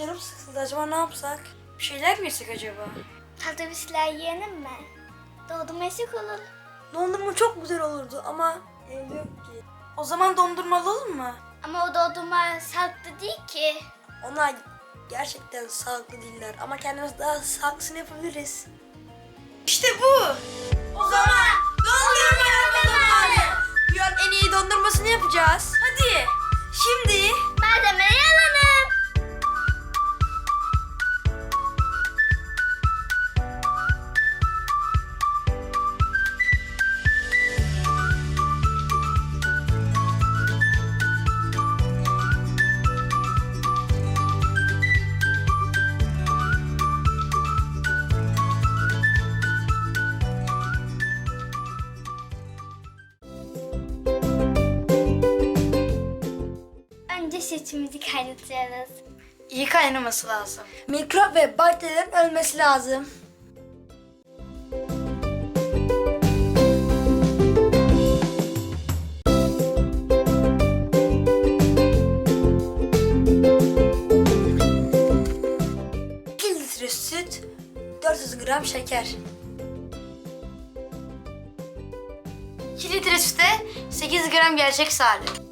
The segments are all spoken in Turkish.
Canım sıkıldı. Acaba ne yapsak? Bir şeyler mi yesek acaba? Hadi bir şeyler yiyelim mi? Doğdum eşik olur. Dondurma çok güzel olurdu ama evde yok ki. O zaman dondurma alalım mı? Ama o dondurma sağlıklı değil ki. Onlar gerçekten sağlıklı değiller ama kendimiz daha sağlıklısını yapabiliriz. İşte bu. O zaman dondurma zamanı. Dünyanın en iyi dondurmasını yapacağız. Hadi. Şimdi Önce sütümüzü kaynatıyoruz. iyi kaynaması lazım. Mikrop ve bakterilerin ölmesi lazım. Litre süt, 400 gram şeker. 2 litre süte 8 gram gerçek sade.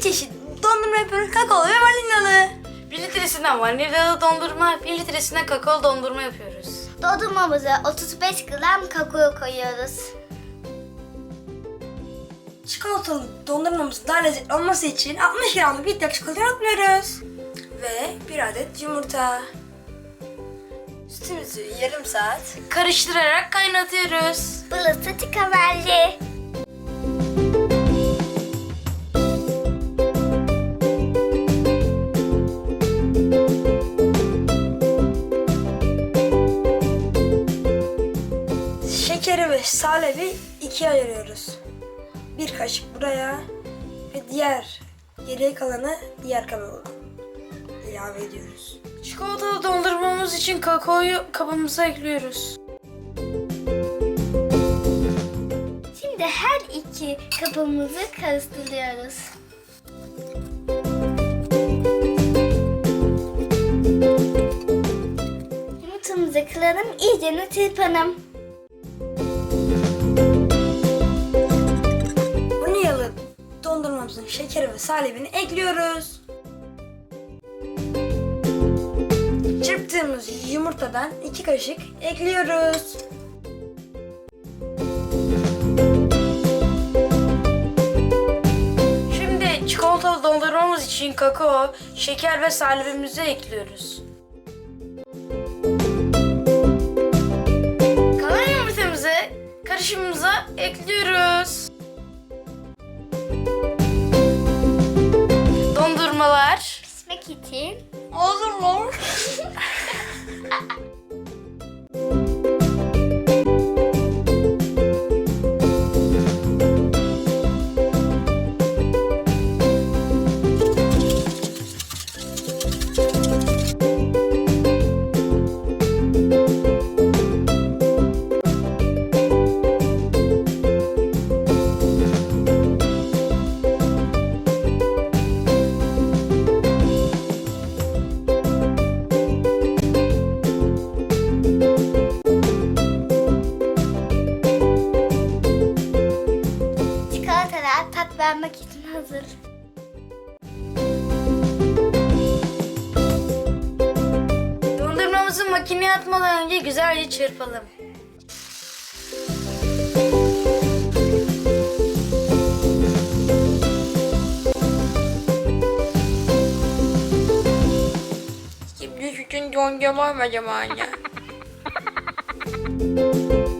İki çeşit dondurma yapıyoruz. Kakaolu ve vanilyalı. 1 litresinden vanilyalı dondurma, 1 litresinden kakaolu dondurma yapıyoruz. Dondurmamıza 35 gram kakao koyuyoruz. Çikolatalı dondurmamız daha lezzetli olması için 60 gramlık bitter çikolata atmıyoruz. Ve bir adet yumurta. Sütümüzü yarım saat karıştırarak kaynatıyoruz. Burası tikavelli. Salebi ikiye ayırıyoruz. Bir kaşık buraya ve diğer geriye kalanı diğer kaba ilave ediyoruz. Çikolatalı dondurmamız için kakaoyu kabımıza ekliyoruz. Şimdi her iki kabımızı karıştırıyoruz. Yumurtamızı kıralım, iyice çırpalım. Şekeri ve salebini ekliyoruz. Çırptığımız yumurtadan iki kaşık ekliyoruz. Şimdi çikolatalı dondurmamız için kakao, şeker ve salebimizi ekliyoruz. Kalan yumurtamızı karışımımıza ekliyoruz. İçin Olur mu? vermek için hazır. Dondurmamızı makineye atmadan önce güzelce çırpalım. Şimdi sütün dondurma mı zamanı?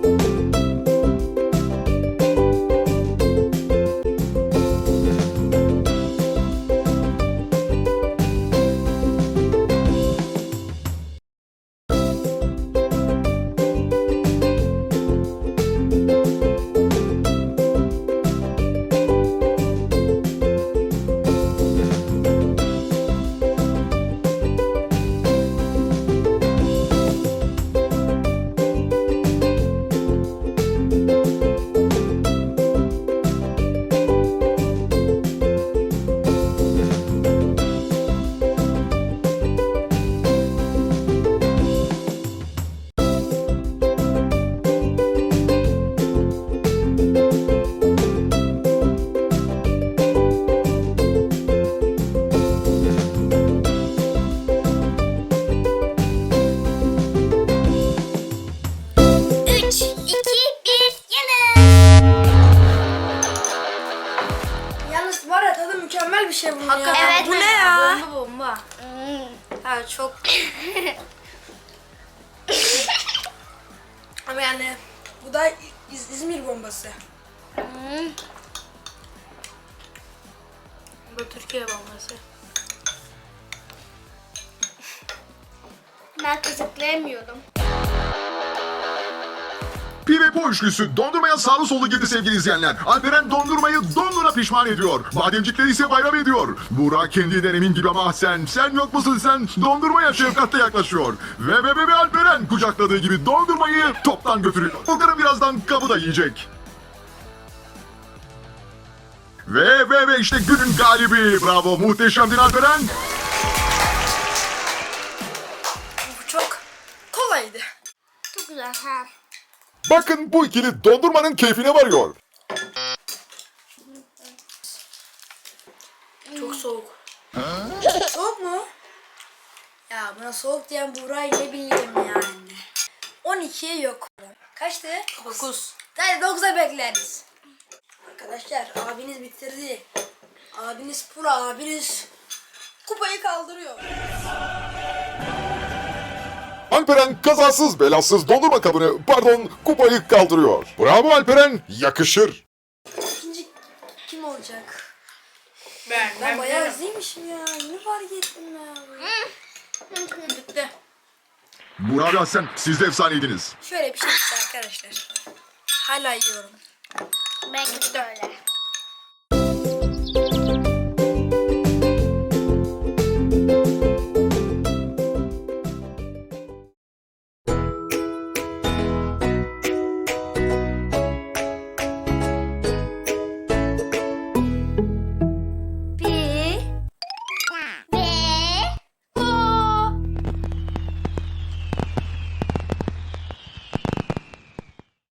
şey Hakikaten ya. Evet. Bu ne ya? Bomba bomba. Ha çok Ama yani bu da İz- İzmir bombası. bu Türkiye bombası. Ben kızıklayamıyorum. Pi ve Po üçlüsü dondurmaya sağlı sollu girdi sevgili izleyenler. Alperen dondurmayı dondura pişman ediyor. Bademcikler ise bayram ediyor. Burak kendinden emin gibi ama sen, sen yok musun sen? Dondurmaya şefkatle yaklaşıyor. Ve ve ve, ve Alperen kucakladığı gibi dondurmayı toptan götürüyor. Furkan'ın birazdan kabı da yiyecek. Ve ve ve işte günün galibi. Bravo muhteşemdin Alperen. Bu çok kolaydı. Çok güzel ha. Bakın bu ikili dondurmanın keyfine varıyor. Çok soğuk. Soğuk mu? Ya buna soğuk diyen Buğra'yı ne bileyim yani. 12'ye yok. Kaçtı? 9. Hadi 9'a bekleriz. Arkadaşlar abiniz bitirdi. Abiniz pro abiniz kupayı kaldırıyor. Alperen kazasız belasız dondurma kabını pardon kupayı kaldırıyor. Bravo Alperen yakışır. İkinci kim olacak? Ben, Ben bayağı hızlıymışım ya. Ne fark ettim ya. Bitti. Burak Hasan siz de efsaneydiniz. Şöyle bir şey işte arkadaşlar. Hala yiyorum. Belki de öyle.